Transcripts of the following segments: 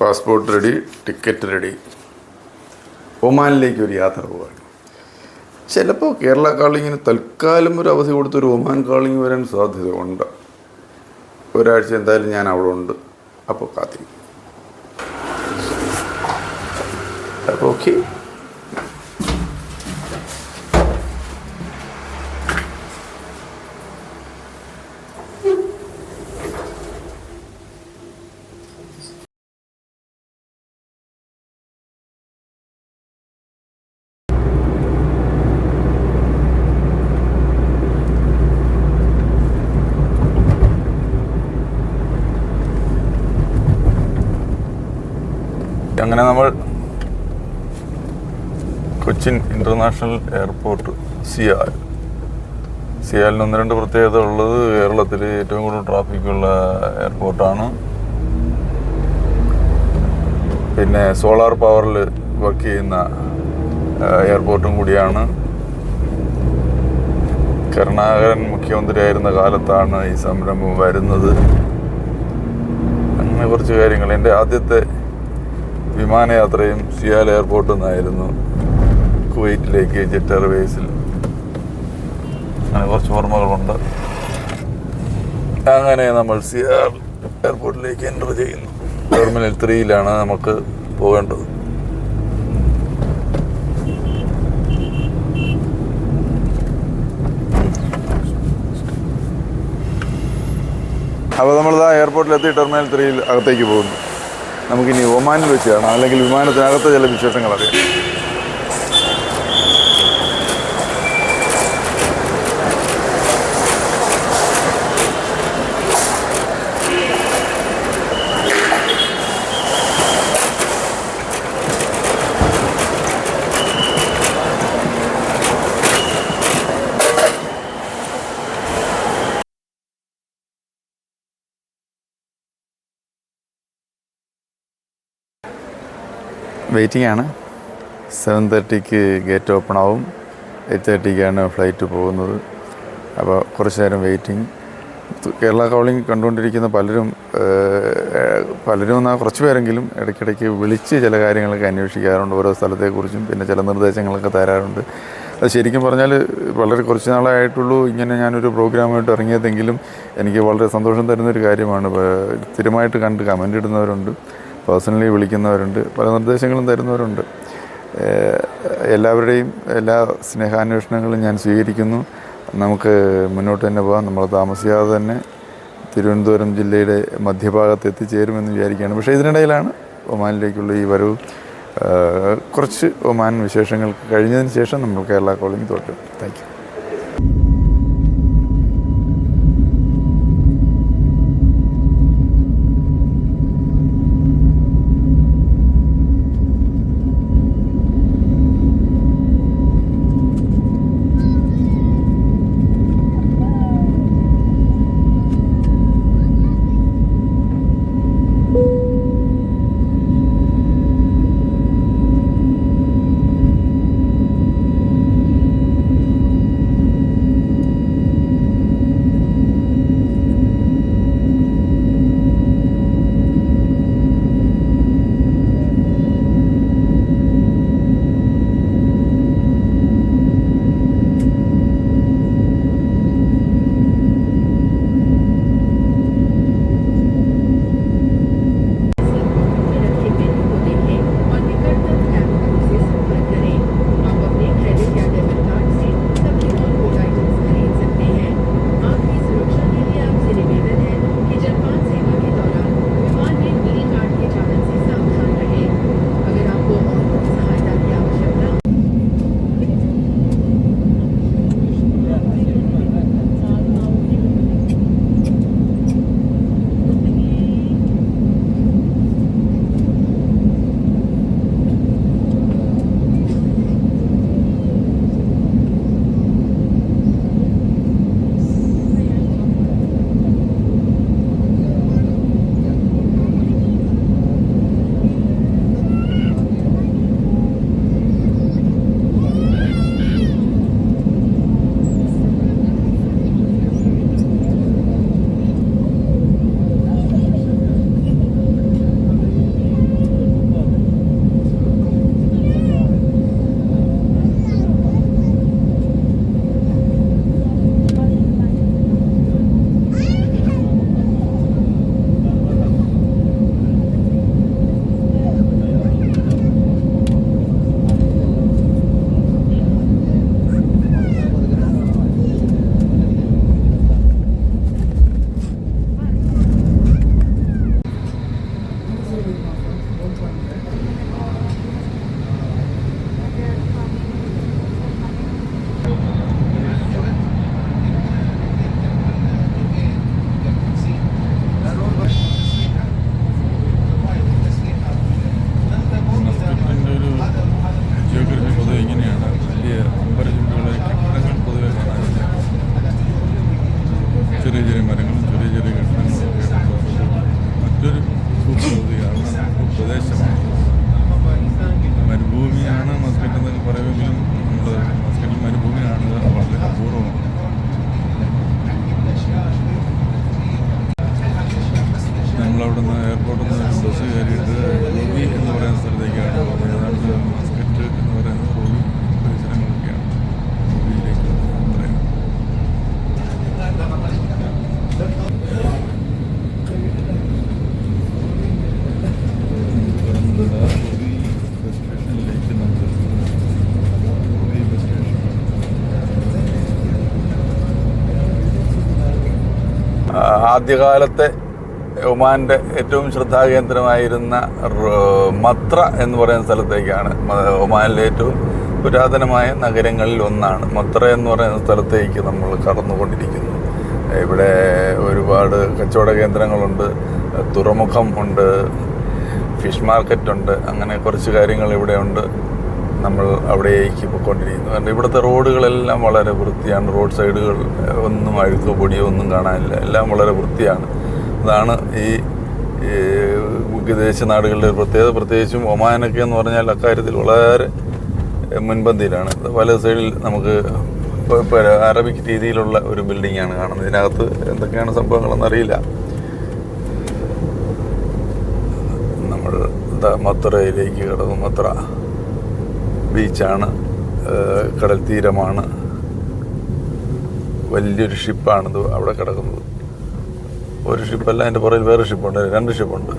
Passport ready ticket ready. ഒമാനിലേക്ക് ഒരു യാത്ര പോവാണ്. ചിലപ്പോൾ കേരള കാളിങ്ങിന് തൽക്കാലം ഒരു അവധി കൊടുത്തൊരു ഒമാൻ കാളിങ് വരാൻ സാധ്യത ഉണ്ട് ഒരാഴ്ച എന്തായാലും ഞാൻ അവിടെ ഉണ്ട്. അപ്പോൾ കാത്തിരിക്കും. അപ്പോൾ ഓക്കെ. അങ്ങനെ നമ്മൾ കൊച്ചിൻ ഇന്റർനാഷണൽ എയർപോർട്ട് സിയാൽ. സിയാലിന് ഒന്ന് രണ്ട് പ്രത്യേകത ഉള്ളത് കേരളത്തിൽ ഏറ്റവും കൂടുതൽ ട്രാഫിക്കുള്ള എയർപോർട്ടാണ്. പിന്നെ സോളാർ പവറിൽ വർക്ക് ചെയ്യുന്ന എയർപോർട്ടും കൂടിയാണ്. കരുണാകരൻ മുഖ്യമന്ത്രിയായിരുന്ന കാലത്താണ് ഈ സംരംഭം വരുന്നത്. അങ്ങനെ കുറച്ച് കാര്യങ്ങൾ. എന്റെ ആദ്യത്തെ വിമാനയാത്രയും സിയാൽ എയർപോർട്ടിൽ നിന്നായിരുന്നു കുവൈറ്റിലേക്ക് ജെറ്റ് എയർവേസിൽ അങ്ങനെ കുറച്ച് ഓർമ്മകളുണ്ട്. അങ്ങനെ നമ്മൾ സിയാൽ എയർപോർട്ടിലേക്ക് എന്റർ ചെയ്യുന്നു ടെർമിനൽ ത്രീയിലാണ് നമുക്ക് പോകേണ്ടത്. അപ്പോൾ നമ്മളിതാ എയർപോർട്ടിലെത്തി ടെർമിനൽ ത്രീയിൽ അകത്തേക്ക് പോകുന്നു. നമുക്കിനി ഒമാനിൽ വെച്ച് കാണാം. അല്ലെങ്കിൽ വിമാനത്തിനകത്തെ ചില വിശേഷങ്ങൾ അറിയാം വെയിറ്റിംഗ് ആണ് സെവൻ തേർട്ടിക്ക് ഗേറ്റ് ഓപ്പൺ ആവും. എയ്റ്റ് തേർട്ടിക്കാണ് ഫ്ലൈറ്റ് പോകുന്നത്. അപ്പോൾ കുറച്ച് നേരം വെയിറ്റിംഗ് കേരള കോളിംഗ് കണ്ടുകൊണ്ടിരിക്കുന്ന പലരും പലരും എന്നാൽ കുറച്ച് പേരെങ്കിലും ഇടയ്ക്കിടയ്ക്ക് വിളിച്ച് ചില കാര്യങ്ങളൊക്കെ അന്വേഷിക്കാറുണ്ട്. ഓരോ സ്ഥലത്തെക്കുറിച്ചും പിന്നെ ചില നിർദ്ദേശങ്ങളൊക്കെ തരാറുണ്ട്. അത് ശരിക്കും പറഞ്ഞാൽ വളരെ കുറച്ച് നാളായിട്ടുള്ളൂ ഇങ്ങനെ ഞാനൊരു പ്രോഗ്രാമായിട്ട് ഇറങ്ങിയതെങ്കിലും എനിക്ക് വളരെ സന്തോഷം തരുന്നൊരു കാര്യമാണ്. സ്ഥിരമായിട്ട് കണ്ട് കമന്റ് ഇടുന്നവരുണ്ട്. പേഴ്സണലി വിളിക്കുന്നവരുണ്ട് പല നിർദ്ദേശങ്ങളും തരുന്നവരുണ്ട്. എല്ലാവരുടെയും എല്ലാ സ്നേഹാന്വേഷണങ്ങളും ഞാൻ സ്വീകരിക്കുന്നു. നമുക്ക് മുന്നോട്ട് തന്നെ പോകാം. നമ്മൾ താമസിയാതെ തന്നെ തിരുവനന്തപുരം ജില്ലയുടെ മധ്യഭാഗത്ത് എത്തിച്ചേരുമെന്ന് വിചാരിക്കുകയാണ്. പക്ഷേ ഇതിനിടയിലാണ് ഒമാനിലേക്കുള്ള ഈ വരവ് കുറച്ച് ഒമാൻ വിശേഷങ്ങൾ കഴിഞ്ഞതിന് ശേഷം നമ്മൾ കേരള കോളിംഗ് തൊട്ട് താങ്ക് യു. ആദ്യകാലത്തെ ഒമാന്റെ ഏറ്റവും ശ്രദ്ധാകേന്ദ്രമായിരുന്ന മത്ര എന്ന് പറയുന്ന സ്ഥലത്തേക്കാണ് ഒമാനിലെ ഏറ്റവും പുരാതനമായ നഗരങ്ങളിൽ ഒന്നാണ്. മത്ര എന്ന് പറയുന്ന സ്ഥലത്തേക്ക് നമ്മൾ കടന്നുകൊണ്ടിരിക്കുന്നു. ഇവിടെ ഒരുപാട് കച്ചവട കേന്ദ്രങ്ങളുണ്ട് തുറമുഖം ഉണ്ട് ഫിഷ് മാർക്കറ്റുണ്ട് അങ്ങനെ കുറച്ച് കാര്യങ്ങൾ ഇവിടെ ഉണ്ട് നമ്മൾ അവിടേക്ക് പോയിക്കൊണ്ടിരിക്കുന്നു. കാരണം ഇവിടുത്തെ റോഡുകളെല്ലാം വളരെ വൃത്തിയാണ്. റോഡ് സൈഡുകൾ ഒന്നും അഴുക്കോ പൊടിയോ ഒന്നും കാണാനില്ല. എല്ലാം വളരെ വൃത്തിയാണ്. അതാണ് ഈ വിദേശ നാടുകളുടെ ഒരു പ്രത്യേകത. പ്രത്യേകിച്ചും ഒമാനൊക്കെ എന്ന് പറഞ്ഞാൽ അക്കാര്യത്തിൽ വളരെ മുൻപന്തിയിലാണ്. പല സൈഡിൽ നമുക്ക് അറബിക് രീതിയിലുള്ള ഒരു ബിൽഡിംഗ് ആണ് കാണുന്നത്. ഇതിനകത്ത് എന്തൊക്കെയാണ് സംഭവങ്ങളെന്ന് അറിയില്ല. നമ്മൾ മത്തുറയിലേക്ക് കിടന്നു. മത്തുറ ബീച്ചാണ്. കടൽ തീരമാണ്. വലിയൊരു ഷിപ്പാണിത് അവിടെ കിടക്കുന്നത്. ഒരു ഷിപ്പല്ല അതിന്റെ പുറകിൽ വേറെ ഷിപ്പുണ്ട്. രണ്ട് ഷിപ്പുണ്ട്.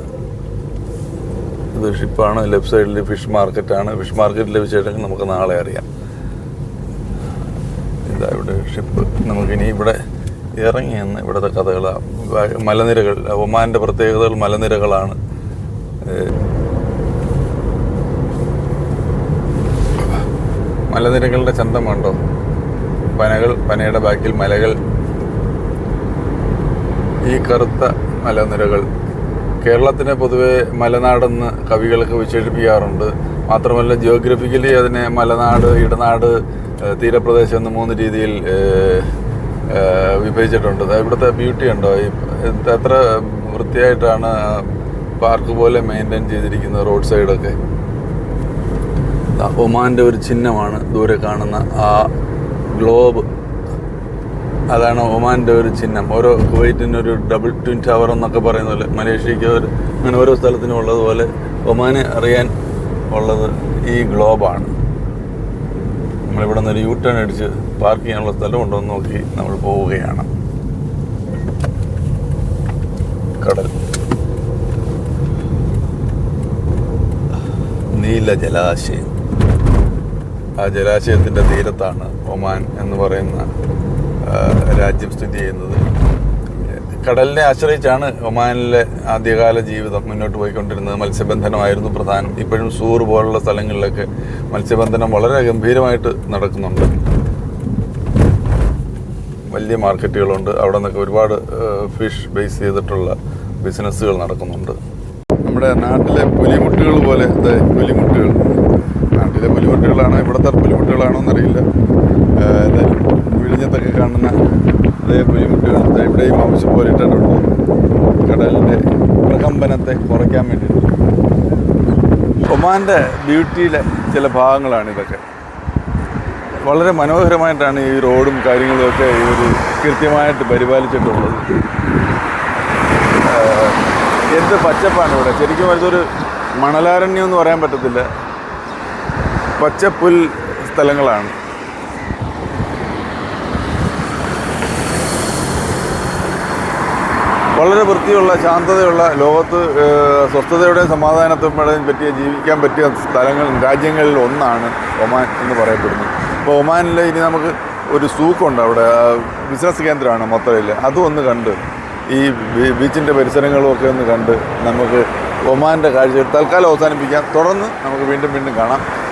ഇത് ഷിപ്പാണ്. ലെഫ്റ്റ് സൈഡിൽ ഫിഷ് മാർക്കറ്റാണ്. ഫിഷ് മാർക്കറ്റിലെ വിശേഷങ്ങൾ നമുക്ക് നാളെ അറിയാം. ഇതാ ഇവിടെ ഷിപ്പ്. നമുക്കിനി ഇവിടെ ഇറങ്ങി നിന്ന് ഇവിടുത്തെ കഥകളാണ് മലനിരകൾ ഒമാന്റെ പ്രത്യേകതകൾ മലനിരകളാണ്. മലനിരകളുടെ ചന്തം കണ്ടോ? പനകൾ പനയുടെ ബാക്കിൽ മലകൾ. ഈ കറുത്ത മലനിരകൾ. കേരളത്തിനെ പൊതുവെ മലനാടെന്ന് കവികൾക്ക് വിശേഷിപ്പിക്കാറുണ്ട്. മാത്രമല്ല ജിയോഗ്രഫിക്കലി അതിനെ മലനാട് ഇടനാട് തീരപ്രദേശം എന്ന് മൂന്ന് രീതിയിൽ വിഭജിച്ചിട്ടുണ്ട്. ഇവിടുത്തെ ബ്യൂട്ടി ഉണ്ടോ? എത്ര വൃത്തിയായിട്ടാണ് പാർക്ക് പോലെ മെയിന്റെയിൻ ചെയ്തിരിക്കുന്നത് റോഡ് സൈഡൊക്കെ ഒമാന്റെ ഒരു ചിഹ്നമാണ് ദൂരെ കാണുന്ന ആ ഗ്ലോബ്. അതാണ് ഒമാന്റെ ഒരു ചിഹ്നം. ഓരോ കുവൈറ്റിന്റെ ഒരു ഡബിൾ ട്വിൻ ടവർ എന്നൊക്കെ പറയുന്ന പോലെ മലേഷ്യയ്ക്ക് ഒരു അങ്ങനെ ഓരോ സ്ഥലത്തിനും ഉള്ളതുപോലെ ഒമാനെ അറിയാൻ ഉള്ളത് ഈ ഗ്ലോബാണ്. നമ്മളിവിടെ നിന്ന് ഒരു യൂ ടേൺ അടിച്ച് പാർക്ക് ചെയ്യാനുള്ള സ്ഥലം ഉണ്ടോ എന്ന് നോക്കി നമ്മൾ പോവുകയാണ്. കടൽ. നീല ജലാശയം. ആ ജലാശയത്തിന്റെ തീരത്താണ് ഒമാൻ എന്ന് പറയുന്ന രാജ്യം സ്ഥിതി ചെയ്യുന്നത്. കടലിനെ ആശ്രയിച്ചാണ് ഒമാനിലെ ആദ്യകാല ജീവിതം മുന്നോട്ട് പോയിക്കൊണ്ടിരുന്നത്. മത്സ്യബന്ധനമായിരുന്നു പ്രധാനം. ഇപ്പോഴും സൂർ പോലുള്ള സ്ഥലങ്ങളിലൊക്കെ മത്സ്യബന്ധനം വളരെ ഗംഭീരമായിട്ട് നടക്കുന്നുണ്ട്. വലിയ മാർക്കറ്റുകളുണ്ട്. അവിടെ നിന്നൊക്കെ ഒരുപാട് ഫിഷ് ബേസ് ചെയ്തിട്ടുള്ള ബിസിനസ്സുകൾ നടക്കുന്നുണ്ട്. നമ്മുടെ നാട്ടിലെ പുലിമുട്ടുകൾ പോലെ പുലിമുട്ടുകൾ. നാട്ടിലെ പുലിമുട്ടുകളാണോ ഇവിടുത്തെ പുലിമുട്ടുകളാണോ എന്നറിയില്ല. ഏതായാലും വിഴിഞ്ഞത്തൊക്കെ കാണുന്ന അതേ പുലിമുട്ടുകൾ എവിടെയും ആവശ്യം പോലെ ഇട്ടിട്ടുണ്ട് കടലിന്റെ പ്രകമ്പനത്തെ കുറയ്ക്കാൻ വേണ്ടിയിട്ട്. ഒമാന്റെ ബ്യൂട്ടിയിലെ ചില ഭാഗങ്ങളാണ് ഇതൊക്കെ. വളരെ മനോഹരമായിട്ടാണ് ഈ റോഡും കാര്യങ്ങളും ഒക്കെ ഒരു കൃത്യമായിട്ട് പരിപാലിച്ചിട്ടുള്ളത്. എന്ത് പച്ചപ്പാണ് ഇവിടെ? ശരിക്കും അതൊരു മണലാരണ്യം എന്ന് പറയാൻ പറ്റത്തില്ല. പച്ചപ്പുൽ സ്ഥലങ്ങളാണ്. വളരെ വൃത്തിയുള്ള ശാന്തതയുള്ള ലോകത്ത് സ്വസ്ഥതയുടെയും സമാധാനത്തോടെയും പറ്റിയ ജീവിക്കാൻ പറ്റിയ സ്ഥലങ്ങൾ രാജ്യങ്ങളിൽ ഒന്നാണ് ഒമാൻ എന്ന് പറയപ്പെടുന്നത്. അപ്പോൾ ഒമാനിൽ ഇനി നമുക്ക് ഒരു സൂക്കുണ്ട് അവിടെ. ബിസിനസ് കേന്ദ്രമാണ് മൊത്തത്തിൽ. അതും ഒന്ന് കണ്ട് ഈ ബീച്ചിന്റെ പരിസരങ്ങളും ഒക്കെ ഒന്ന് കണ്ട് നമുക്ക് ഒമാന്റെ കാഴ്ചകൾ തൽക്കാലം അവസാനിപ്പിക്കാം. തുടർന്ന് നമുക്ക് വീണ്ടും വീണ്ടും കാണാം.